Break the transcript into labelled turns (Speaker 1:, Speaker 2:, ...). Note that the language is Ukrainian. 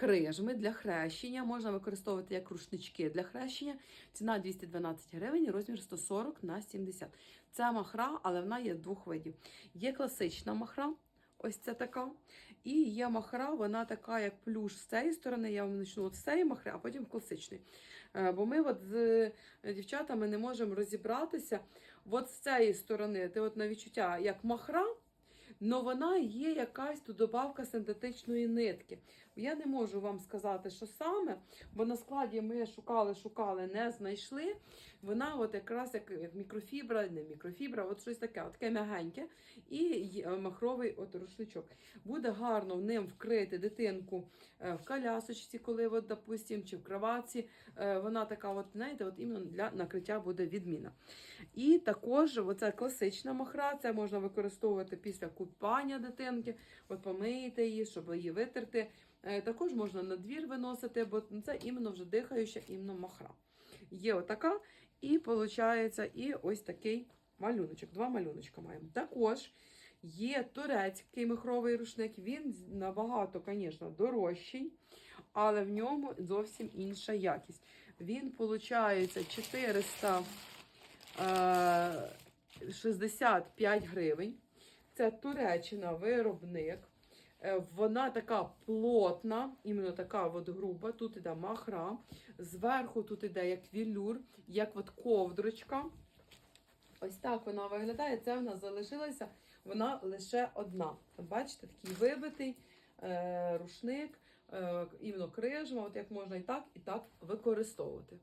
Speaker 1: крижми для хрещення. Можна використовувати як рушнички для хрещення. Ціна 212 гривень, розмір 140 на 70. Це махра, але вона є двох видів. Є класична махра. Ось це така. І є махра, вона така, як плюш з цієї сторони. Я вам почну з цієї махри, а потім класичний. Е, Бо ми от з е, дівчатами не можемо розібратися. От з цієї сторони, ти от на відчуття як махра, але вона є якась тут добавка синтетичної нитки. Я не можу вам сказати, що саме, бо на складі ми шукали, шукали, не знайшли. Вона от якраз як, мікрофібра, не мікрофібра, от щось таке, от таке м'ягеньке. І махровий от рушничок. Буде гарно в ним вкрити дитинку е, в колясочці, коли, от, допустим, чи в кроватці. Е, Вона така, от, знаєте, от іменно для накриття буде відміна. І також оця класична махра, це можна використовувати після купання дитинки, от помийте її, щоб її витерти. Е, Також можна на двір виносити, бо це іменно вже дихаюча іменно махра. Є отака, і виходить, і ось такий малюночок. Два малюночка маємо. Також є турецький махровий рушник. Він набагато, звісно, дорожчий, але в ньому зовсім інша якість. Він, виходить, 400. Е, 65 гривень. Це Туреччина виробник. Е, Вона така плотна, іменно така от груба. Тут іде махра. Зверху тут іде як вілюр, як от ковдрочка. Ось так вона виглядає. Це в нас залишилася вона лише одна. Бачите, такий вибитий е, рушник, е, іменно крижма, от як можна і так, і так використовувати.